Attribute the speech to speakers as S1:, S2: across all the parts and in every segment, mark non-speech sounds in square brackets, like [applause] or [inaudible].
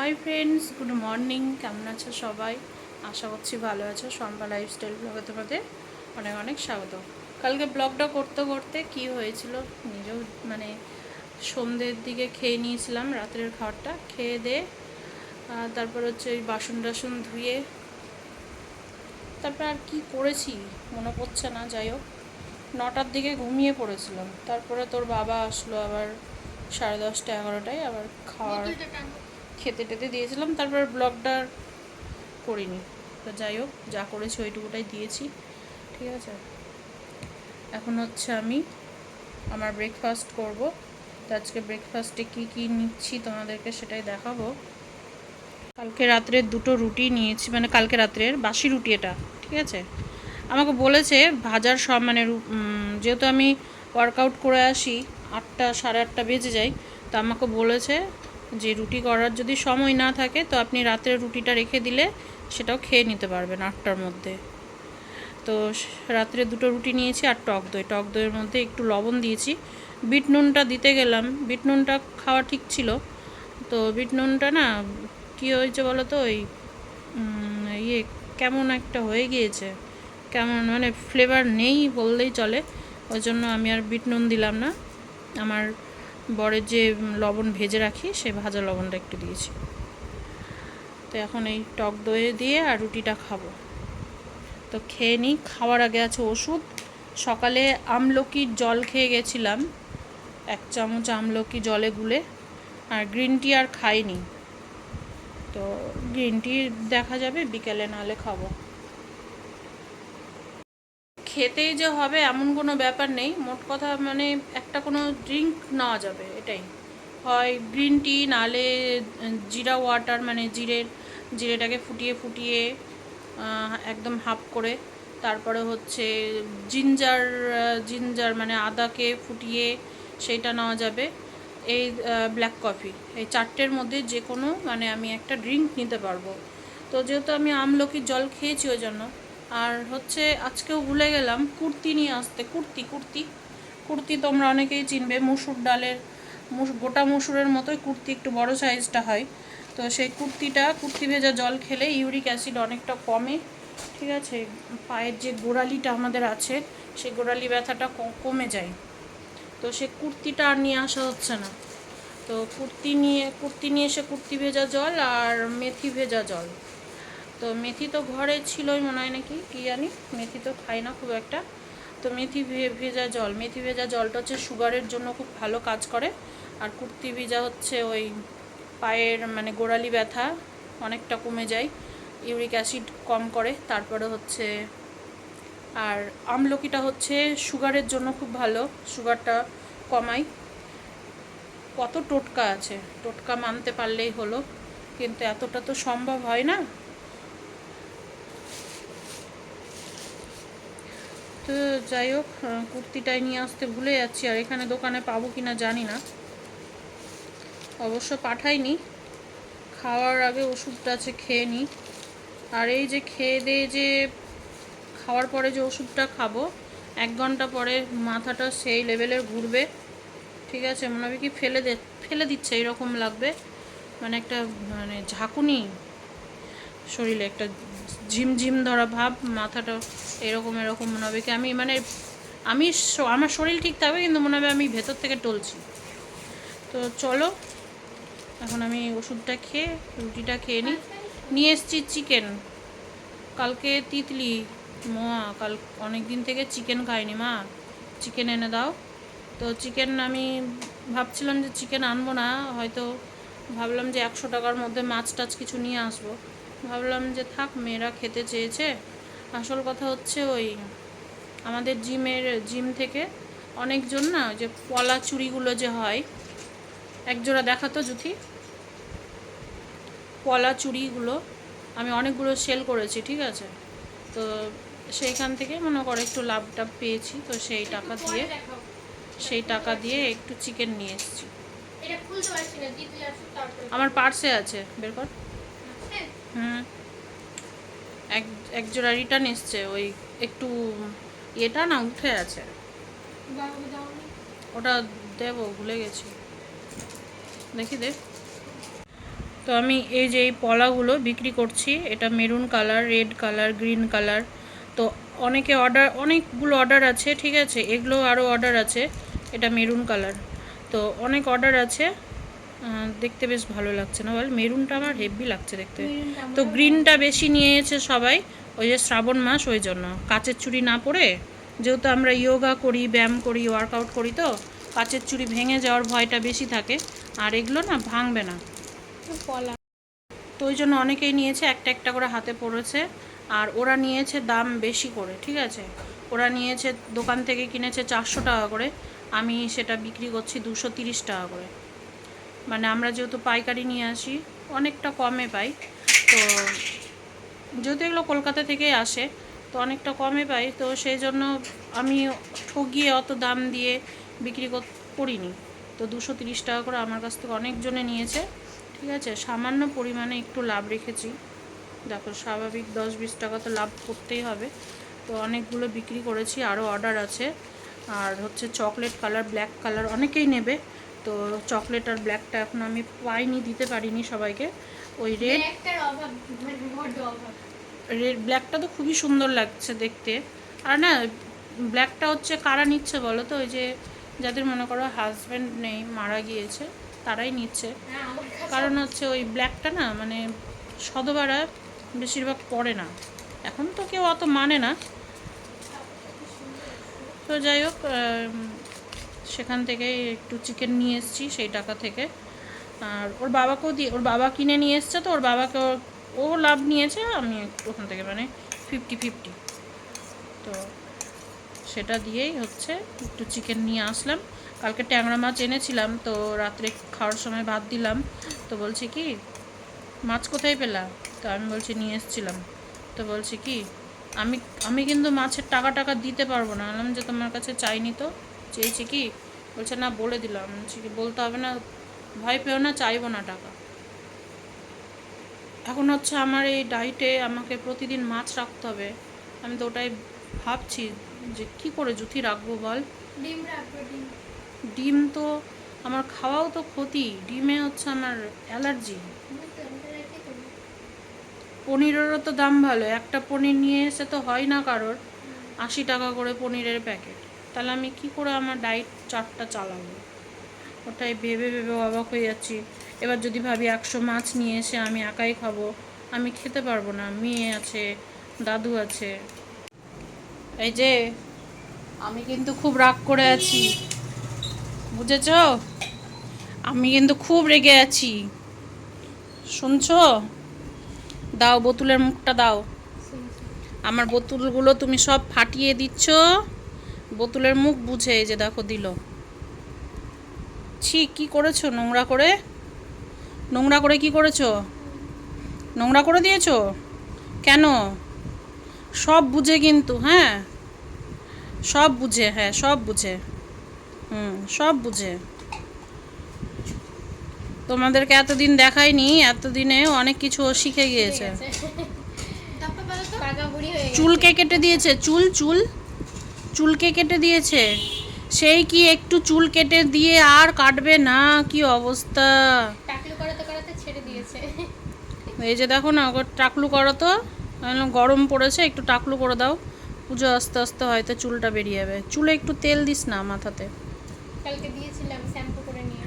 S1: Hi friends good morning কেমন আছো সবাই? আশা করছি ভালো আছো। শম্পা লাইফস্টাইল ব্লগে তোমাদের অনেক অনেক স্বাগত। কালকে ব্লগটা করতে করতে কি হয়েছিল? নিজেও মানে সন্ধ্যের দিকে খেয়ে নিয়েছিলাম, রাত্রের খাবারটা খেয়ে দিয়ে তারপর হচ্ছে ওই বাসন টাসন ধুয়ে, তারপর আর কি করেছি? মনে পড়ছে না, যাই হোক। নটার দিকে ঘুমিয়ে পড়েছিলাম। তারপরে তোর বাবা আসলো আবার সাড়ে দশটা, এগারোটায় আবার খাওয়ার খেতে টেতে দিয়েছিলাম, তারপর ব্লগটা করিনি। তো যাই হোক, যা করেছি ওইটুকুটাই দিয়েছি, ঠিক আছে? এখন হচ্ছে আমি আমার ব্রেকফাস্ট করব। তো আজকে ব্রেকফাস্টে কি কি নিচ্ছি তোমাদেরকে সেটাই দেখাবো। কালকে রাত্রে দুটো রুটি নিয়েছি মানে কালকে রাত্রের বাসি রুটি এটা, ঠিক আছে? আমাকে বলেছে ভাজার সব মানে যেহেতু আমি ওয়ার্কআউট করে আসি, আটটা সাড়ে আটটা বেজে যাই তো আমাকে বলেছে যে রুটি করার যদি সময় না থাকে, তো আপনি রাত্রে রুটিটা রেখে দিলে সেটাও খেয়ে নিতে পারবেন আটটার মধ্যে। তো রাত্রে দুটো রুটি নিয়েছি আর টক দই। টক দইয়ের মধ্যে একটু লবণ দিয়েছি। বিট নুনটা দিতে গেলাম। বিট নুনটা খাওয়া ঠিক ছিল। তো বিট নুনটা না, কী হয়েছে বলো তো ওই ইয়ে কেমন একটা হয়ে গিয়েছে। কেমন মানে ফ্লেভার নেই বললেই চলে। ওই জন্য আমি আর বিট নুন দিলাম না। আমার বরের যে লবণ ভেজে রাখি, সে ভাজা লবণটা একটু দিয়েছি। তো এখন এই টক দই দিয়ে আর রুটিটা খাব। তো খেয়ে নিই, খাওয়ার আগে আছে ওষুধ। সকালে আমলকির জল খেয়ে গেছিলাম, এক চামচ আমলকি জলে গুলে, আর গ্রিন টি আর খাইনি। তো গ্রিন টি দেখা যাবে, বিকেলে নাহলে খাব। খেতেই যে হবে এমন কোনো ব্যাপার নেই। মোট কথা মানে একটা কোনো ড্রিঙ্ক নেওয়া যাবে, এটাই। হয় গ্রিন টি নালে জিরা ওয়াটার মানে জিরের, জিরেটাকে ফুটিয়ে ফুটিয়ে একদম হাফ করে। তারপরে হচ্ছে জিঞ্জার জিঞ্জার মানে আদাকে ফুটিয়ে সেইটা নেওয়া যাবে। এই ব্ল্যাক কফি এই চারটের মধ্যে যে কোনো মানে আমি একটা ড্রিঙ্ক নিতে পারব। তো যেহেতু আমি আমলকির জল খেয়েছি ওই জন্য। আর হচ্ছে আজকেও ভুলে গেলাম, কুর্তি নিয়ে আসতে, কুর্তি কুর্তি। কুর্তি তোমরা অনেকেই চিনবে, মুসুর ডালের গোটা মুসুরের মতোই কুর্তি একটু বড় সাইজটা হয়। তো সেই কুর্তিটা, কুর্তি ভেজা জল খেলে ইউরিক অ্যাসিড অনেকটা কমে। ঠিক আছে, পায়ের যে গোড়ালিটা আমাদের আছে, সেই গোড়ালি ব্যথাটা কমে যায়। তো সে কুর্তিটা আর নিয়ে আসা হচ্ছে না। তো কুর্তি নিয়ে কুর্তি নিয়ে এসে কুর্তি ভেজা জল আর মেথি ভেজা জল। তো মেথি তো ঘরে ছিলই মনে হয় নাকি, কি জানি, মেথি তো খাই না খুব একটা। তো মেথি ভেজা জল, মেথি ভেজা জলটা হচ্ছে সুগারের জন্য খুব ভালো কাজ করে। আর কুর্তি ভিজা হচ্ছে ওই পায়ের মানে গোড়ালি ব্যথা অনেকটা কমে যায়, ইউরিক অ্যাসিড কম করে। তারপরে হচ্ছে, আর আমলকিটা হচ্ছে সুগারের জন্য খুব ভালো, সুগারটা কমায় কত টোটকা আছে, টোটকা মানতে পারলেই হলো, কিন্তু এতটা তো সম্ভব হয় না। তো যাই হোক কুর্তিটাই নিয়ে আসতে ভুলে যাচ্ছি। আর এখানে দোকানে পাবো কি না জানি না। অবশ্য পাঠাইনি। খাওয়ার আগে ওষুধটা আছে, খেয়ে নিই আর এই যে খেয়ে দিয়ে যে খাওয়ার পরে যে ওষুধটা খাব, এক ঘণ্টা পরে মাথাটা সেই লেভেলের ঘুরবে। ঠিক আছে, মনে হবে কি ফেলে দে, ফেলে দিচ্ছে, এরকম লাগবে। মানে একটা মানে ঝাঁকুনি শরীরে, একটা ঝিমঝিম ধরা ভাব মাথাটা এরকম এরকম মনে হবে কি আমি মানে আমি আমার শরীর ঠিক থাকবে কিন্তু মনে হবে আমি ভেতর থেকে টলছি। তো চলো, এখন আমি ওষুধটা খেয়ে, রুটিটা খেয়ে নিই। নিয়ে এসছি চিকেন। কালকে তিতলি। মা, কাল অনেক দিন থেকে চিকেন খাইনি মা। চিকেন এনে দাও। তো চিকেন আমি ভাবছিলাম যে চিকেন আনব না, হয়তো ভাবলাম যে একশো টাকার মধ্যে মাছ টাছ কিছু নিয়ে আসব। ভাবলাম যে থাক, মেয়েরা খেতে চেয়েছে। আসল কথা হচ্ছে ওই আমাদের জিমের জিম থেকে অনেকজন না ওই যে পলা চুড়িগুলো যে হয় একজোড়া দেখাতো জুথি? পলা চুড়িগুলো আমি অনেকগুলো সেল করেছি ঠিক আছে? তো সেইখান থেকে মনে করো একটু লাভ টাভ পেয়েছি তো সেই টাকা দিয়ে সেই টাকা দিয়ে একটু চিকেন নিয়ে এসেছি। আমার পার্সে আছে বের কর। হুম। এক এক জোড়া রিটার্ন এসছে, ওই একটু এটা না উঠে আছে। ওটা দেবো, ভুলে গেছি। দেখি, দেখ। তো আমি এই যে এই পলাগুলো বিক্রি করছি, এটা maroon colour red colour green colour তো অনেকে অর্ডার অনেকগুলো অর্ডার আছে, ঠিক আছে? এগুলো আরও অর্ডার আছে, এটা মেরুন কালার তো অনেক অর্ডার আছে দেখতে বেশ ভালো লাগছে না বল? মেরুনটা আমার হেভি লাগছে দেখতে। তো গ্রিনটা বেশি নিয়েছে সবাই ওই যে শ্রাবণ মাস ওই জন্য। কাচের চুড়ি না পরে যেহেতু আমরা যোগা করি ব্যায়াম করি ওয়ার্কআউট করি তো কাচের চুড়ি ভেঙে যাওয়ার ভয়টা বেশি থাকে। আর এগুলো না ভাঙবে না। তো ওই জন্য অনেকেই নিয়েছে একটা একটা করে হাতে পড়েছে। আর ওরা নিয়েছে দাম বেশি করে ঠিক আছে? ওরা নিয়েছে দোকান থেকে কিনেছে চারশো টাকা করে। আমি সেটা বিক্রি করছি দুশো তিরিশ টাকা করে। মানে আমরা যেহেতু পাইকারি নিয়ে আসি, অনেকটা কমে পাই। তো যেহেতু এগুলো কলকাতা থেকেই আসে, তো অনেকটা কমে পাই। তো সেই জন্য আমি ঠগিয়ে অত দাম দিয়ে বিক্রি করিনি। তো দুশো তিরিশ টাকা করে আমার কাছ থেকে অনেকজনে নিয়েছে। ঠিক আছে? সামান্য পরিমাণে একটু লাভ রেখেছি। দেখো, স্বাভাবিক দশ বিশ টাকা তো লাভ করতেই হবে। তো অনেকগুলো বিক্রি করেছি, আরও অর্ডার আছে। আর হচ্ছে চকলেট কালার, ব্ল্যাক কালার অনেকেই নেবে। তো চকলেট আর ব্ল্যাকটা এখন আমি পাইনি দিতে পারিনি সবাইকে। ওই রেড
S2: মানে বড্ড অভাব।
S1: রেড ব্ল্যাকটা তো খুবই সুন্দর লাগছে দেখতে। আর না ব্ল্যাকটা হচ্ছে কারা নিচ্ছে বলো তো? ওই যে যাদের মনে করো হাজব্যান্ড নেই মারা গিয়েছে তারাই নিচ্ছে।
S2: হ্যাঁ
S1: কারণ হচ্ছে ওই ব্ল্যাকটা না মানে সদবারা বেশিরভাগ পড়ে না। এখন তো কেউ অত মানে না। তো যাই হোক সেখান থেকে একটু চিকেন নিয়ে এসেছি, সেই টাকা থেকে। আর ওর বাবাকেও দিয়ে, ওর বাবা কিনে নিয়ে এসছে তো, ওর বাবাকে ও- লাভ নিয়েছে, আমি ওখান থেকে মানে ফিফটি ফিফটি তো সেটা দিয়েই হচ্ছে, একটু চিকেন নিয়ে আসলাম। কালকে ট্যাংরা মাছ এনেছিলাম, তো রাত্রে খাওয়ার সময় ভাত দিলাম। তো বলছে কি, মাছ কোথায় পেলাম তো আমি বলছি, নিয়ে এসেছিলাম। তো বলছি কি, আমি আমি কিন্তু মাছের টাকা টাকা দিতে পারব না। বললাম, যে তোমার কাছে চাইনি তো। চেয়েছি কি বলছে না বলে দিলাম। বলছি কি বলতে হবে না ভয় পেও না চাইব না টাকা। এখন হচ্ছে আমার এই ডায়েটে আমাকে প্রতিদিন মাছ রাখতে হবে। আমি তো ওটাই ভাবছি যে কি করে জুথি রাখব বল?
S2: ডিম রাখব ডিম।
S1: ডিম তো আমার খাওয়াও তো ক্ষতি ডিমে হচ্ছে আমার অ্যালার্জি। পনিরেরও তো দাম ভালো একটা পনির নিয়ে এসে তো হয় না কারোর। আশি টাকা করে পনিরের প্যাকেট। তাহলে আমি কি করে আমার ডায়েট চারটা চালাবো। ওটাই ভেবে ভেবে অবাক হয়ে যাচ্ছি। এবার যদি ভাবি একশো মাছ নিয়ে এসে আমি একাই খাব, আমি খেতে পারব না, মেয়ে আছে, দাদু আছে। এই যে, আমি কিন্তু খুব রাগ করে আছি। বুঝেছ? আমি কিন্তু খুব রেগে আছি। শুনছো? দাও, বোতলের মুখটা দাও। আমার বোতলগুলো তুমি সব ফাটিয়ে দিচ্ছ। বোতলের মুখ বুঝে এই যে দেখো দিল। ছি কি করেছ? নোংরা করে? নোংরা করে কি করেছ? নোংরা করে দিয়েছ? কেন? সব বুঝে কিন্তু হ্যাঁ? সব বুঝে হ্যাঁ সব বুঝে। হুম সব বুঝে। তোমাদেরকে এতদিন দেখাইনি এতদিনে অনেক কিছু শিখে গিয়েছে।
S2: গেছে।
S1: চুলকে কেটে দিয়েছে? চুল চুল? চুলকে কেটে দিয়েছে? সেই কি একটু চুল কেটে দিয়ে আর কাটবে? না কি অবস্থা? এই যে দেখো না ওকে টাকলু করো তো। গরম পড়েছে একটু টাকলু করে দাও। পুজো আস্তে আস্তে হয়তো চুলটা বেরিয়ে যাবে। চুলে একটু তেল দিস না মাথাতে।
S2: কালকে দিয়েছিলাম শ্যাম্পু করে নিয়ে।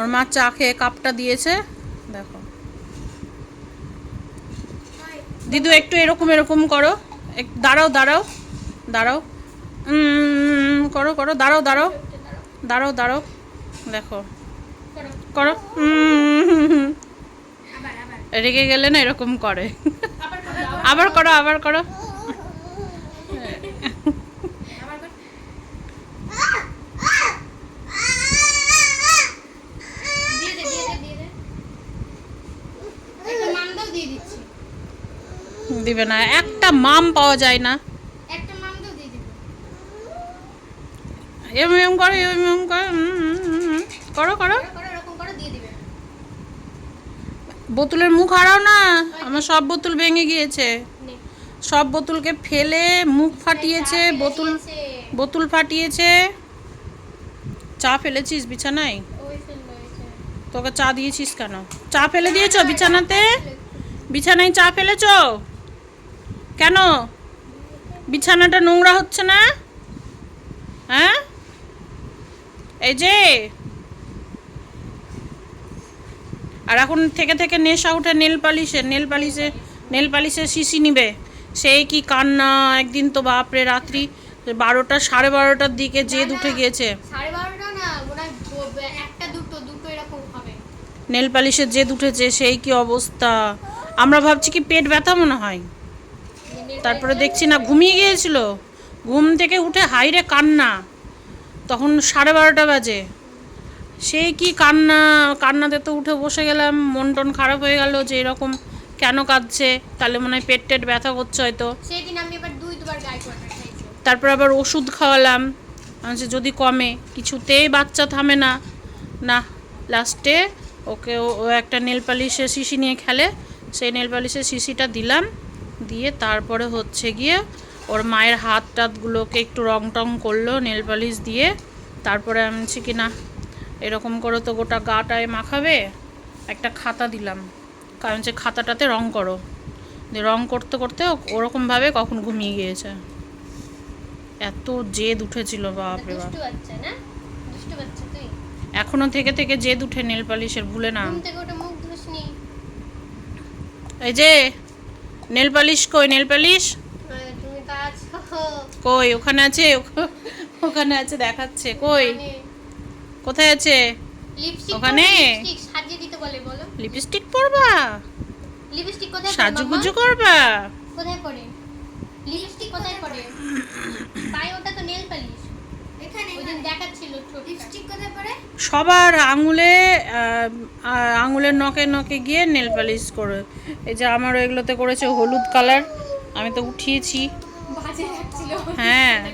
S1: ওর মা চা খেয়ে কাপটা দিয়েছে। দেখো। দিদু একটু এরকম এরকম করো। এক- দাঁড়াও দাঁড়াও। দাঁড়াও। করো করো দাঁড়াও দাঁড়াও। দাঁড়াও দাঁড়াও। দেখো।
S2: করো।
S1: রেগে গেলে না এরকম করে।
S2: আবার করো
S1: আবার করো। দিবে না। একটা মাম পাওয়া যায় না
S2: একটা মামদাও দিয়ে দিবো
S1: এম এম করো এম এম করো। করো করো। বোতলের মুখ হারাও না? আমার সব বোতল ভেঙে গিয়েছে। সব বোতলকে ফেলে মুখ ফাটিয়েছে, বোতল বোতল ফাটিয়েছে। চা ফেলেছিস বিছানায়। তোকে চা দিয়েছিস কেন? চা ফেলে দিয়েছ বিছানাতে? বিছানায় চা ফেলেছ? কেন? বিছানাটা নোংরা হচ্ছে না? হ্যাঁ? এই যে। আর এখন থেকে থেকে নেশা উঠে নেল পালিশে নেল পালিশে নেল পালিশে শিশি নিবে। সেই কি কান্না? একদিন তো বাপরে রাত্রি। বারোটা সাড়ে বারোটার দিকে জেদ উঠে গিয়েছে। নেল পালিশের জেদ উঠেছে সেই কি অবস্থা? আমরা ভাবছি কি পেট ব্যথা মনে হয়? তারপরে দেখছি না ঘুমিয়ে গিয়েছিল। ঘুম থেকে উঠে হাইরে কান্না। তখন সাড়ে বারোটা বাজে। সেই কি কান্না কান্নাতে তো উঠে বসে গেলাম মন টন খারাপ হয়ে গেল যে এরকম কেন কাঁদছে তাহলে মনে হয় পেট টেট ব্যথা করছে হয়তো।
S2: সেদিন আমি এবার দুই দুবার গায়ে কোয়াটার খাইছি
S1: তারপর আবার ওষুধ খাওয়ালাম। আচ্ছা যদি কমে কিছুতেই বাচ্চা থামে না। না লাস্টে ওকে ও- ও একটা নেল পালিশের শিশি নিয়ে খেলে। সেই নেল পালিশের শিশিটা দিলাম। দিয়ে তারপরে হচ্ছে গিয়ে ওর মায়ের হাত টাতগুলোকে একটু রং টং করল নেল পালিশ দিয়ে। তারপরে আমি কি না এরকম করে তো গোটা গাটায় মাখাবে? একটা খাতা দিলাম। কারণ যে খাতাটাতে রং করো। রং করতে করতে ওরকমভাবে কখন ঘুমিয়ে গিয়েছে। এত জেদ উঠেছিল বাপরে বাপ। এখনও থেকে থেকে জেদ উঠে নেল পালিশের ভুলে না। এই যে নেল পালিশ কই নেল পালিশ? কই ওখানে আছে? ওখ- [laughs] ওখানে আছে দেখাচ্ছে। কই? কোথায় আছে? ওখানে?
S2: লিপস্টিক সাজিয়ে দিতে বলে বলো।
S1: লিপস্টিক পরবা?
S2: লিপস্টিক কোথায়
S1: সাজুগুজু করবা?
S2: কোথায় করে লিপস্টিক কোথায় করে পায়ে ওটা তো নেল পালিশ
S1: সবার আঙুলে আঙুলের নখে নখে গিয়ে নেল পালিশ করে। এই যে আমারও এগুলোতে করেছে হলুদ কালার আমি তো উঠিয়েছি। হ্যাঁ।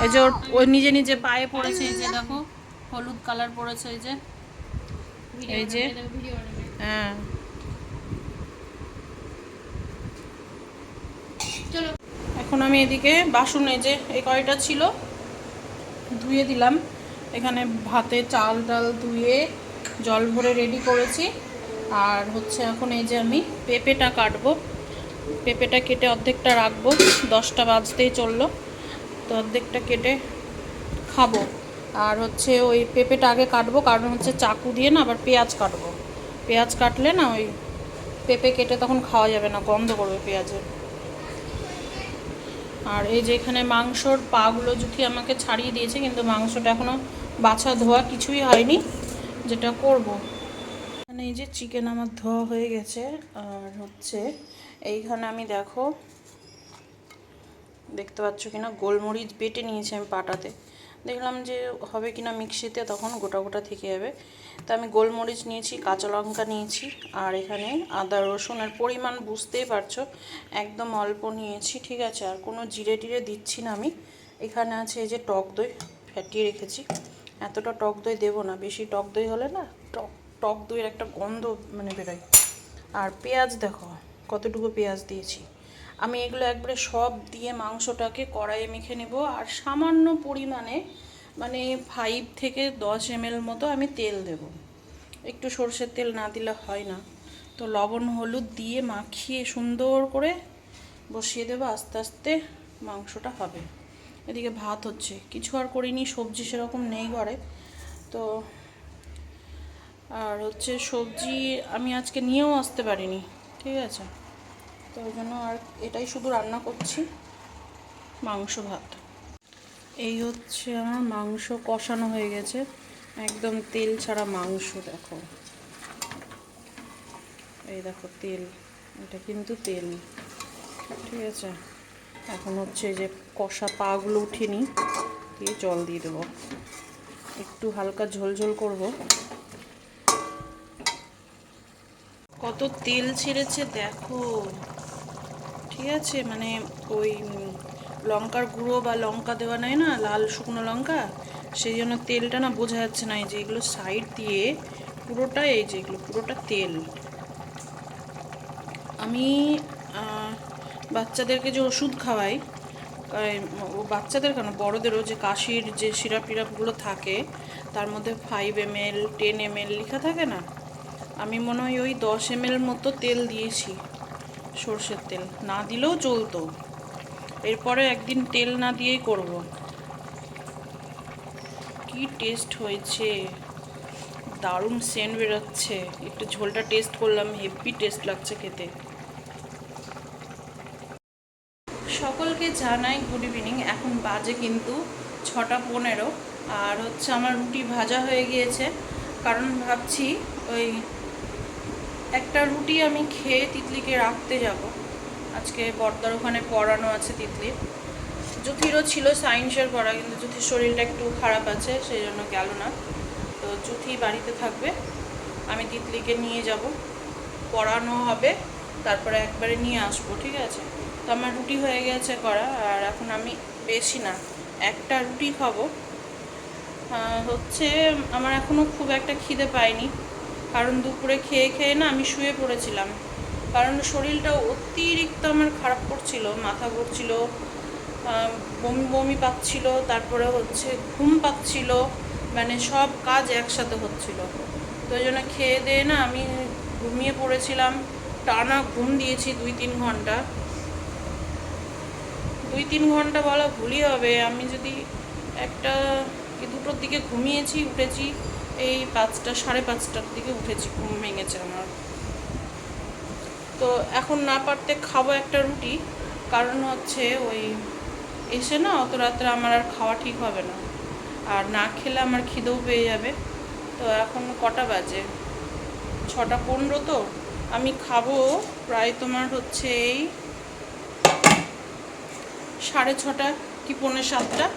S1: এই যে ওর- নিজে নিজে পায়ে পড়েছে এই যে দেখো হলুদ কালার পড়েছে এই যে। এই যে। হ্যাঁ। এখন আমি এদিকে বাসন এই যে এই কয়টা ছিল ধুয়ে দিলাম। এখানে ভাতে চাল ডাল ধুয়ে জল ভরে রেডি করেছি। আর হচ্ছে এখন এই যে আমি পেঁপেটা কাটবো। পেঁপেটা কেটে অর্ধেকটা রাখব, দশটা বাজতেই চলল। তো অর্ধেকটা কেটে খাব। আর হচ্ছে ওই পেঁপেটা আগে কাটবো, কারণ হচ্ছে চাকু দিয়ে না আবার পেঁয়াজ কাটবো। পেঁয়াজ কাটলে না ওই পেঁপে কেটে তখন খাওয়া যাবে না, গন্ধ করবে পেঁয়াজের। আর এই যে এখানে মাংসর পাগুলো জুখি আমাকে ছাড়িয়ে দিয়েছে, কিন্তু মাংসটা এখনও বাছা ধোয়া কিছুই হয়নি, যেটা করব। এখানে এই যে চিকেন আমার ধোয়া হয়ে গেছে, আর হচ্ছে এইখানে আমি দেখো, দেখতে পাচ্ছ কিনা, গোলমরিচ বেটে নিয়েছি আমি পাটাতে। দেখলাম যে হবে কিনা মিক্সিতে, তখন গোটা গোটা থেকে যাবে। তো আমি গোলমরিচ নিয়েছি, কাঁচা লঙ্কা নিয়েছি, আর এখানে আদা রসুনের পরিমাণ বুঝতেই পারছ, একদম অল্প নিয়েছি, ঠিক আছে? আর কোনো জিরে টিরে দিচ্ছি না আমি। এখানে আছে এই যে টক দই ফ্যাটিয়ে রেখেছি। এতটা টক দই দেবো না, বেশি টক দই হলে না, টক টক দইয়ের একটা গন্ধ মানে বেরোয়। আর পেঁয়াজ দেখো কতটুকু পেঁয়াজ দিয়েছি। আমি এগুলো একবারে সব দিয়ে মাংসটাকে কড়াইয়ে মেখে নেব আর সামান্য পরিমাণে মানে ফাইভ থেকে দশ এমএল মতো আমি তেল দেব। একটু সর্ষের তেল না দিলে হয় না। তো লবণ, হলুদ দিয়ে মাখিয়ে সুন্দর করে বসিয়ে দেবো, আস্তে আস্তে মাংসটা হবে। এদিকে ভাত হচ্ছে। কিছু আর করিনি, সবজি সেরকম নেই ঘরে। তো আর হচ্ছে সবজি আমি আজকে নিয়েও আসতে পারিনি। ঠিক আছে। তো ওই জন্য আর এটাই শুধু রান্না করছি। মাংস ভাত। এই হচ্ছে আমার মাংস কষানো হয়ে গেছে। একদম তেল ছাড়া মাংস দেখো। এই দেখো তেল। এটা কিন্তু তেল। ঠিক আছে। এখন হচ্ছে যে কষা পাগুলো উঠিয়ে নিই। দিয়ে জল দিয়ে দেবো। একটু হালকা ঝোল ঝোল করব। কত তেল ছেড়েছে দেখো। ঠিক আছে মানে ওই লঙ্কার গুঁড়ো বা লঙ্কা দেওয়া নেয় না, লাল শুকনো লঙ্কা? সেই জন্য তেলটা না বোঝা যাচ্ছে না, এই যে এগুলো সাইড দিয়ে পুরোটা, এই যে এগুলো পুরোটা তেল। আমি বাচ্চাদেরকে যে ওষুধ খাওয়াই ও বাচ্চাদের কেন? বড়দেরও যে কাশির যে সিরাপ টিরাপগুলো থাকে, তার মধ্যে five M L ten M L লেখা থাকে না? আমি মনে হয় ওই দশ এম মতো তেল দিয়েছি, সর্ষের তেল। না দিলেও চলতো। এরপরে একদিন তেল না দিয়েই করব। কি টেস্ট হয়েছে? দারুণ সেন্ট বেরোচ্ছে। একটু ঝোলটা টেস্ট করলাম হেভি টেস্ট লাগছে খেতে। সকলকে জানাই গুড ইভিনিং এখন বাজে কিন্তু ছটা পনেরো। আর হচ্ছে আমার রুটি ভাজা হয়ে গিয়েছে। কারণ ভাবছি ওই একটা রুটি আমি খেয়ে তিতলিকে রাখতে যাব। আজকে বর্দার ওখানে পড়ানো আছে তিতলির জ্যোতিরও ছিল সায়েন্সের পড়া, কিন্তু জ্যোতির শরীরটা একটু খারাপ আছে, সেই জন্য গেল না। তো জ্যোতি বাড়িতে থাকবে। আমি তিতলিকে নিয়ে যাব। পড়ানো হবে, তারপরে একবারে নিয়ে আসব, ঠিক আছে? তো আমার রুটি হয়ে গেছে করা, আর এখন আমি বেশি না, একটা রুটি খাব। হচ্ছে, আমার এখনও খুব একটা খিদে পায়নি। কারণ দুপুরে খেয়ে খেয়ে না আমি শুয়ে পড়েছিলাম। কারণ শরীরটা অতিরিক্ত আমার খারাপ করছিল, মাথা ঘুরছিল বমি বমি পাচ্ছিল, তারপরে হচ্ছে ঘুম পাচ্ছিল মানে সব কাজ একসাথে হচ্ছিল। তো ওই জন্য খেয়ে দিয়ে না আমি ঘুমিয়ে পড়েছিলাম, টানা ঘুম দিয়েছি দুই তিন ঘণ্টা। দুই তিন ঘণ্টা বলা ভুলই হবে, আমি যদি একটা দুটোর দিকে ঘুমিয়েছি, উঠেছি এই পাঁচটা, সাড়ে পাঁচটার দিকে উঠেছি, ঘুম ভেঙেছে আমার। তো এখন না পারতে খাব একটা রুটি, কারণ হচ্ছে ওই এসে না অত রাত্রে আমার আর খাওয়া ঠিক হবে না। আর না খেলে আমার খিদেও পেয়ে যাবে। তো এখন কটা বাজে? ছটা পনেরো তো। আমি খাব প্রায় তোমার হচ্ছে এই সাড়ে ছটা কি পৌনে সাতটা?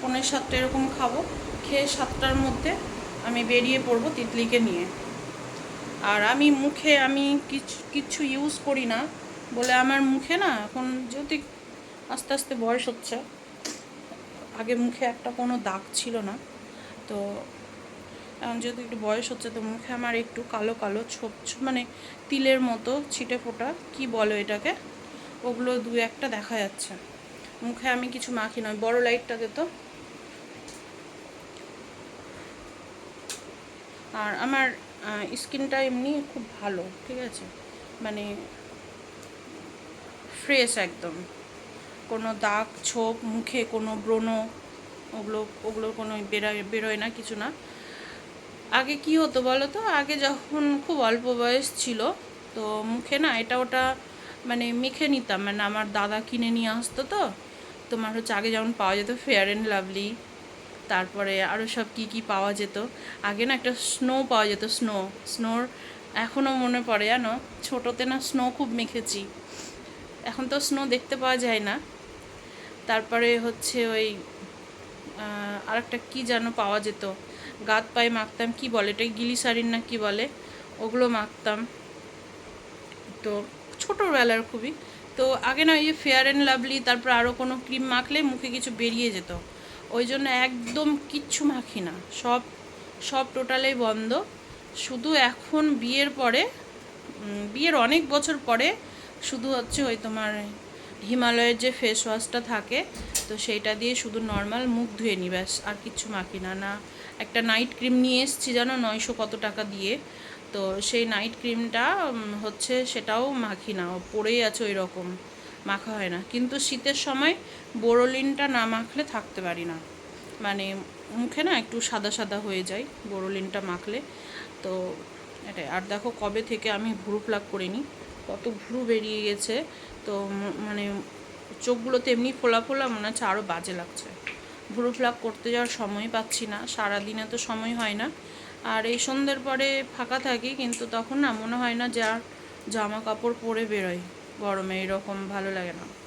S1: পৌনে সাতটা এরকম খাব। খেয়ে সাতটার মধ্যে আমি বেরিয়ে পড়ব তিতলিকে নিয়ে। আর আমি মুখে আমি কিছু কিছু ইউজ করি না বলে আমার মুখে না এখন যদি আস্তে আস্তে বয়স হচ্ছে, আগে মুখে একটা কোনো দাগ ছিল না। তো এখন যেহেতু একটু বয়স হচ্ছে তো মুখে আমার একটু কালো কালো ছোপ মানে তিলের মতো ছিটে ফোটা, কি বলো এটাকে? ওগুলো দু একটা দেখা যাচ্ছে। মুখে আমি কিছু মাখি নয় বড় লাইটটাতে তো আর আমার স্কিনটা এমনি খুব ভালো, ঠিক আছে? মানে ফ্রেশ একদম। কোনো দাগ, ছোপ, মুখে কোনো ব্রণ, ওগুলো ওগুলো কোনো বেরোয় বেরোয় না, কিছু না। আগে কি হতো বলো তো? আগে যখন খুব অল্প বয়স ছিল, তো মুখে না এটা ওটা মানে মেখে নিতাম। মানে আমার দাদা কিনে নিয়ে আসতো তো, তোমার হচ্ছে আগে যেমন পাওয়া যেত ফেয়ার অ্যান্ড লাভলি তারপরে আরও সব কি কি পাওয়া যেত। আগে না একটা স্নো পাওয়া যেত স্নো স্নোর এখনও মনে পড়ে জানো? ছোটোতে না স্নো খুব মেখেছি। এখন তো স্নো দেখতে পাওয়া যায় না। তারপরে হচ্ছে ওই আর একটা কী যেন পাওয়া যেত? গাত পায়ে মাখতাম, কি বলে এটা গিলিসারিন না কি বলে? ওগুলো মাখতাম। তো ছোটোবেলার খুবই। তো আগে না ওই যে ফেয়ার অ্যান্ড লাভলি তারপর আরও কোনো ক্রিম মাখলে মুখে কিছু বেরিয়ে যেত। ওই জন্য একদম কিচ্ছু মাখি না। সব সব টোটালেই বন্ধ। শুধু এখন বিয়ের পরে বিয়ের অনেক বছর পরে শুধু হচ্ছে ওই তোমার হিমালয়ের যে ফেস ওয়াশটা থাকে, তো সেইটা দিয়ে শুধু নর্মাল মুখ ধুয়ে নি ব্যাস, আর কিচ্ছু মাখি না। না, একটা নাইট ক্রিম নিয়ে এসেছি জানো, নয়শো কত টাকা দিয়ে। তো সেই নাইট ক্রিমটা হচ্ছে সেটাও মাখি না, ও পড়েই আছে ওই রকম, মাখা হয় না। কিন্তু শীতের সময় বোরোলিনটা না মাখলে থাকতে পারি না। মানে মুখে না একটু সাদা সাদা হয়ে যায় বোরোলিনটা মাখলে। তো এটাই। আর দেখো কবে থেকে আমি ভুরু প্লাক করিনি। কত ভুরু বেরিয়ে গেছে। তো মানে চোখগুলোতে এমনি ফোলা ফোলা মনে হচ্ছে আরও বাজে লাগছে। ভুরু প্লাক করতে যাওয়ার সময় পাচ্ছি না। সারাদিনে তো সময় হয় না। আর এই সন্ধ্যের পরে ফাঁকা থাকি, কিন্তু তখন না মনে হয় না যে আর জামা কাপড় পরে বেরোয়। গরমে এরকম ভালো লাগে না।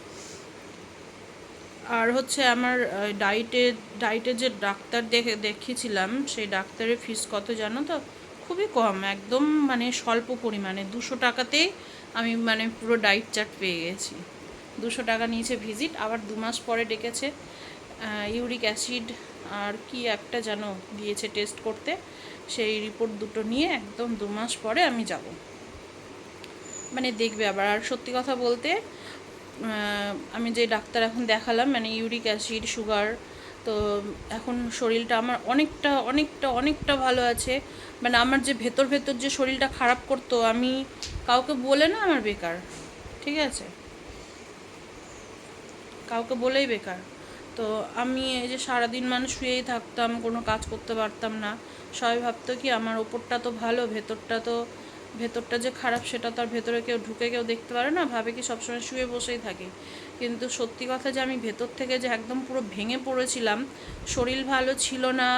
S1: আর হচ্ছে আমার ডাইটে ডাইটে যে ডাক্তার দেখে, দেখিয়েছিলাম, সেই ডাক্তারের ফিস কত জানো তো? খুবই কম, একদম মানে স্বল্প পরিমাণে। দুশো টাকাতেই আমি মানে পুরো ডাইট চার্ট পেয়ে গেছি। দুশো টাকা নিয়েছে ভিজিট আবার দু মাস পরে ডেকেছে ইউরিক অ্যাসিড আর কি একটা যেন দিয়েছে টেস্ট করতে। সেই রিপোর্ট দুটো নিয়ে একদম দু মাস পরে আমি যাব। মানে দেখবে আবার, আর সত্যি কথা বলতে আমি যে ডাক্তার এখন দেখালাম মানে ইউরিক অ্যাসিড, সুগার, তো এখন শরীরটা আমার অনেকটা অনেকটা অনেকটা ভালো আছে। মানে আমার যে ভেতর ভেতর যে শরীরটা খারাপ করতো, আমি কাউকে বলে না আমার বেকার, ঠিক আছে? কাউকে বলেই বেকার। তো আমি এই যে সারাদিন মানুষ শুয়েই থাকতাম, কোনো কাজ করতে পারতাম না। সবাই ভাবতো কি আমার ওপরটা তো ভালো, ভেতরটা তো ভেতরটা যে খারাপ সেটা তার ভেতরে কেউ ঢুকে কেউ দেখতে পারে না, ভাবে কি সবসময় শুয়ে বসেই থাকি। কিন্তু সত্যি কথা যে আমি ভেতর থেকে যে একদম পুরো ভেঙে পড়েছিলাম, শরীর ভালো ছিল না,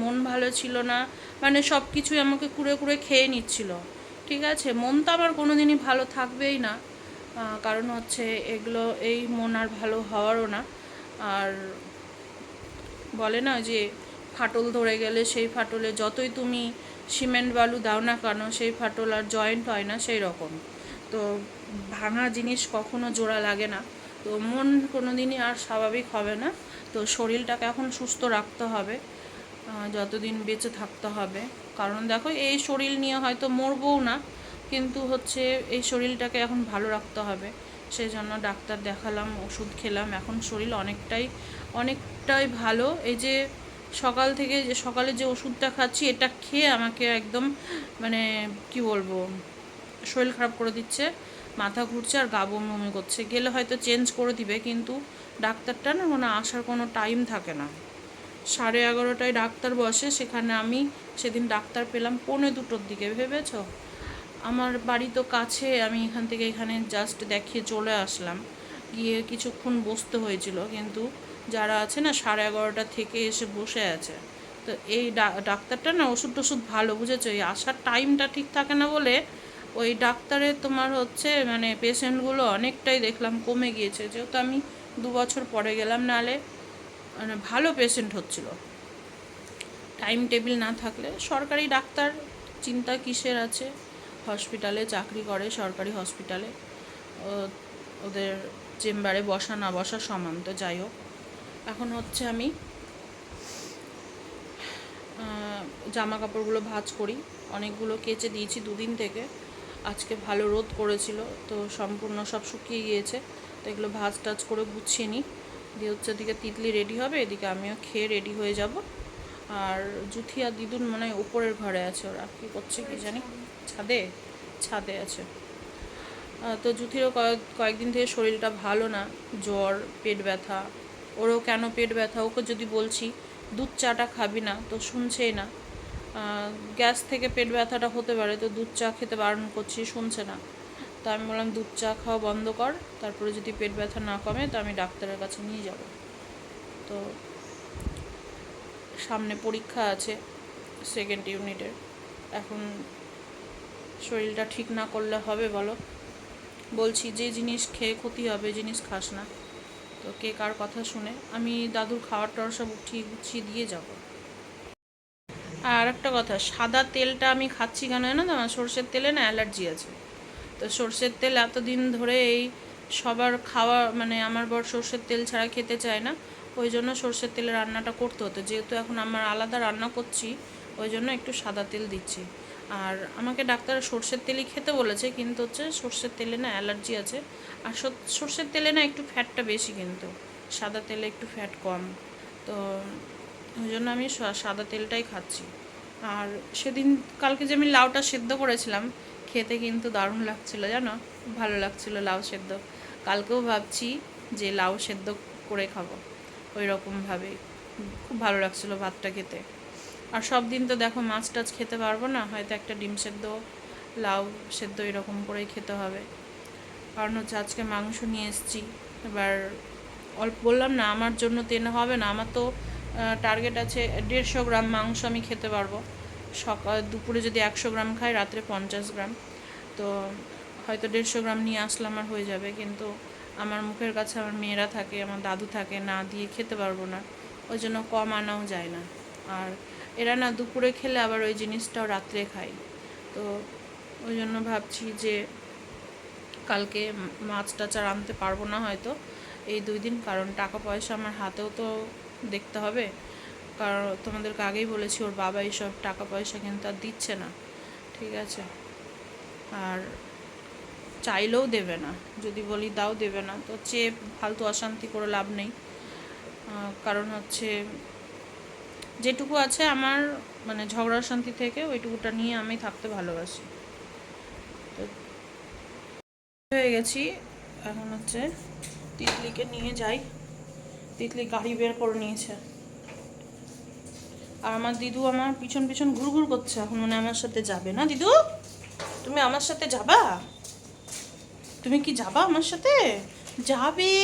S1: মন ভালো ছিল না মানে সব কিছুই আমাকে কুড়ে কুড়ে খেয়ে নিচ্ছিল। ঠিক আছে? মন তো আমার কোনো দিনই ভালো থাকবেই না। কারণ হচ্ছে এগুলো, এই মন আর ভালো হওয়ারও না। আর বলে না যে ফাটল ধরে গেলে সেই ফাটলে যতই তুমি সিমেন্ট বালু দাও না কেন, সেই ফাটল আর জয়েন্ট হয় না, সেই রকম। তো ভাঙা জিনিস কখনো জোড়া লাগে না। তো মন কোনো দিনই আর স্বাভাবিক হবে না। তো শরীরটাকে এখন সুস্থ রাখতে হবে যতদিন বেঁচে থাকতে হবে। কারণ দেখো, এই শরীর নিয়ে হয়তো মরবও না, কিন্তু হচ্ছে এই শরীরটাকে এখন ভালো রাখতে হবে। সেই জন্য ডাক্তার দেখালাম, ওষুধ খেলাম। এখন শরীর অনেকটাই অনেকটাই ভালো। এই যে সকাল থেকে যে সকালে যে ওষুধটা খাচ্ছি, এটা খেয়ে আমাকে একদম মানে কি বলব, শরীর খারাপ করে দিচ্ছে, মাথা ঘুরছে আর গা বমি করছে। গেলে হয়তো চেঞ্জ করে দিবে, কিন্তু ডাক্তারটা না মানে আসার কোনো টাইম থাকে না। সাড়ে এগারোটায় ডাক্তার বসে, সেখানে আমি সেদিন ডাক্তার পেলাম পৌনে দুটোর দিকে, ভেবেছো? আমার বাড়ি তো কাছে, আমি এখান থেকে এখানে জাস্ট দেখিয়ে চলে আসলাম। গিয়ে কিছুক্ষণ বসতে হয়েছিল, কিন্তু যারা আছে না, সাড়ে এগারোটা থেকে এসে বসে আছে। তো এই ডাক্তারটা না ওষুধ টষুধ ভালো, বুঝেছ? এই আসার টাইমটা ঠিক থাকে না বলে ওই ডাক্তারের তোমার হচ্ছে মানে পেশেন্টগুলো অনেকটাই দেখলাম কমে গিয়েছে। যেহেতু আমি দু বছর পরে গেলাম নালে মানে ভালো পেশেন্ট হচ্ছিল। টাইম টেবিল না থাকলে সরকারি ডাক্তার চিন্তা কিসের আছে? হসপিটালে চাকরি করে সরকারি হসপিটালে। ওদের চেম্বারে বসা না বসা সমান, তো যাই হোক। এখন হচ্ছে আমি জামা কাপড়গুলো ভাজ করি। অনেকগুলো কেচে দিয়েছি দুদিন থেকে। আজকে ভালো রোদ করেছিল, তো সম্পূর্ণ সব শুকিয়ে গিয়েছে। তো এগুলো ভাজ টাজ করে গুছিয়ে নিই। দিয়ে হচ্ছে এদিকে তিতলি রেডি হবে, এদিকে আমিও খেয়ে রেডি হয়ে যাব। আর জুথি আর দিদুন মনে উপরের ঘরে আছে ওরা। কী করছে কি জানি? ছাদে? ছাদে আছে। তো জুথিরও কয়েক, কয়েকদিন থেকে শরীরটা ভালো না, জ্বর, পেট ব্যথা ওরও কেন পেট ব্যথা? ওকে যদি বলছি, দুধ চাটা খাবি না, তো শুনছেই না। গ্যাস থেকে পেট ব্যথাটা হতে পারে, তো দুধ চা খেতে বারণ করছি, শুনছে না। তো আমি বললাম, দুধ চা খাওয়া বন্ধ কর, তারপরে যদি পেট ব্যথা না কমে, তো আমি ডাক্তারের কাছে নিয়ে যাব। তো সামনে পরীক্ষা আছে সেকেন্ড ইউনিটের এখন শরীরটা ঠিক না করলে হবে বলো? বলছি, যে জিনিস খেয়ে ক্ষতি হবে, জিনিস খাস না। তো কে কার কথা শুনে আমি দাদুর খাওয়ার টাওয়ার সব উঠিয়ে গুছিয়ে দিয়ে যাব। আর একটা কথা, সাদা তেলটা আমি খাচ্ছি কেন জানো তো? আমার সর্ষের তেলে না অ্যালার্জি আছে। তো সর্ষের তেল এতদিন ধরে এই সবার খাওয়া মানে আমার বর সর্ষের তেল ছাড়া খেতে চায় না, ওই জন্য সর্ষের তেলে রান্নাটা করতে হতো। যেহেতু এখন আমার আলাদা রান্না করছি, ওই জন্য একটু সাদা তেল দিচ্ছি। আর আমাকে ডাক্তার সর্ষের তেলই খেতে বলেছে, কিন্তু হচ্ছে সর্ষের তেলে না অ্যালার্জি আছে। আর সর- সর্ষের তেলে না একটু ফ্যাটটা বেশি কিন্তু, সাদা তেলে একটু ফ্যাট কম। তো ওই জন্য আমি সাদা তেলটাই খাচ্ছি। আর সেদিন, কালকে যে আমি লাউটা সেদ্ধ করেছিলাম, খেতে কিন্তু দারুণ লাগছিল জানো? ভালো লাগছিল লাউ সেদ্ধ। কালকেও ভাবছি যে লাউ সেদ্ধ করে খাব ওই রকমভাবে খুব ভালো লাগছিল ভাতটা খেতে। আর সব দিন তো দেখো মাছ টাছ খেতে পারব না, হয়তো একটা ডিম সেদ্ধ, লাউ সেদ্ধ এরকম করেই খেতে হবে। কারণ হচ্ছে আজকে মাংস নিয়ে এসেছি, এবার অল্প বললাম না, আমার জন্য তেনে হবে না, আমার তো টার্গেট আছে দেড়শো গ্রাম মাংস আমি খেতে পারব। সকাল দুপুরে যদি একশো গ্রাম খাই, রাত্রে পঞ্চাশ গ্রাম। তো হয়তো দেড়শো গ্রাম নিয়ে আসলে আমার হয়ে যাবে, কিন্তু আমার মুখের কাছে আমার মেয়েরা থাকে, আমার দাদু থাকে, না দিয়ে খেতে পারব না। ওই জন্য কম আনাও যায় না। আর এরা না দুপুরে খেলে আবার ওই জিনিসটাও রাত্রে খায়। তো ওই জন্য ভাবছি যে কালকে মাছ টাছ আর আনতে পারব না হয়তো। এই দুই দিন, কারণ টাকা পয়সা আমার হাতেও তো দেখতে হবে। কারণ তোমাদেরকে আগেই বলেছি, ওর বাবা এইসব টাকা পয়সা কিন্তু আর দিচ্ছে না। ঠিক আছে? আর চাইলেও দেবে না। যদি বলি দাও দেবে না। তো চেয়ে ফালতু অশান্তি করে লাভ নেই। কারণ হচ্ছে যেটুকু আছে আমার মানে ঝগড়া শান্তি থেকে ওইটুকুটা নিয়ে আমি থাকতে ভালোবাসি। হয়ে গেছি। এখন হচ্ছে তিতলিকে নিয়ে যাই। তিতলি গাড়ি বের করে নিয়েছে। আর আমার দিদু আমার পিছন পিছন ঘুরঘুর করছে। এখন মানে আমার সাথে যাবে না দিদু? তুমি আমার সাথে যাবা? তুমি কি যাবা আমার সাথে? যাবে।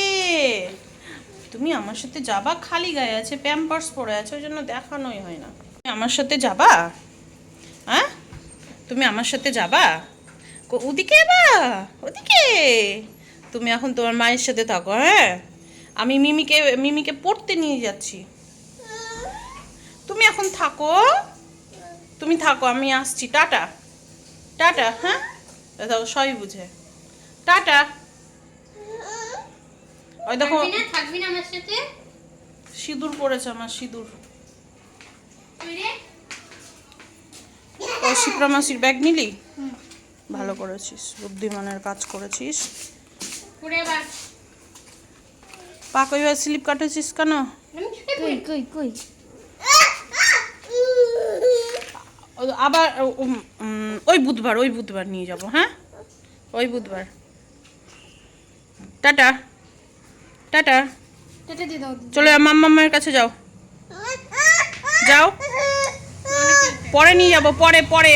S1: তুমি আমার সাথে যাবা? খালি গায়ে আছে প্যাম্পার্স পরে আছে, ওই জন্য দেখানোই হয় না। তুমি আমার সাথে যাবা? হ্যাঁ? তুমি আমার সাথে যাবা? ওদিকে বা, ওদিকে। তুমি এখন তোমার মায়ের সাথে থাকো হ্যাঁ? আমি মিমিকে মিমিকে পড়তে নিয়ে যাচ্ছি। তুমি এখন থাকো। তুমি থাকো, আমি আসছি। টাটা। টাটা হ্যাঁ? দাও সবই বুঝে। টাটা। ওই দেখো
S2: থাকবি না আমার সাথে?
S1: সিঁদুর পড়েছে আমার সিঁদুর।
S2: রে।
S1: শিপ্রা মাসির ব্যাগ নিলি। ভালো করেছিস বুদ্ধিমানের কাজ করেছিস।
S2: পুরে এবার।
S1: পা স্লিপ কাটেছিস কেন?
S2: আমি
S3: কই কই
S1: আবার ওই বুধবার ওই বুধবার নিয়ে যাব হ্যাঁ? ওই বুধবার। টাটা। টাটা। চলে মাম্মামের কাছে যাও। যাও। পরে নিয়ে যাব পরে পরে।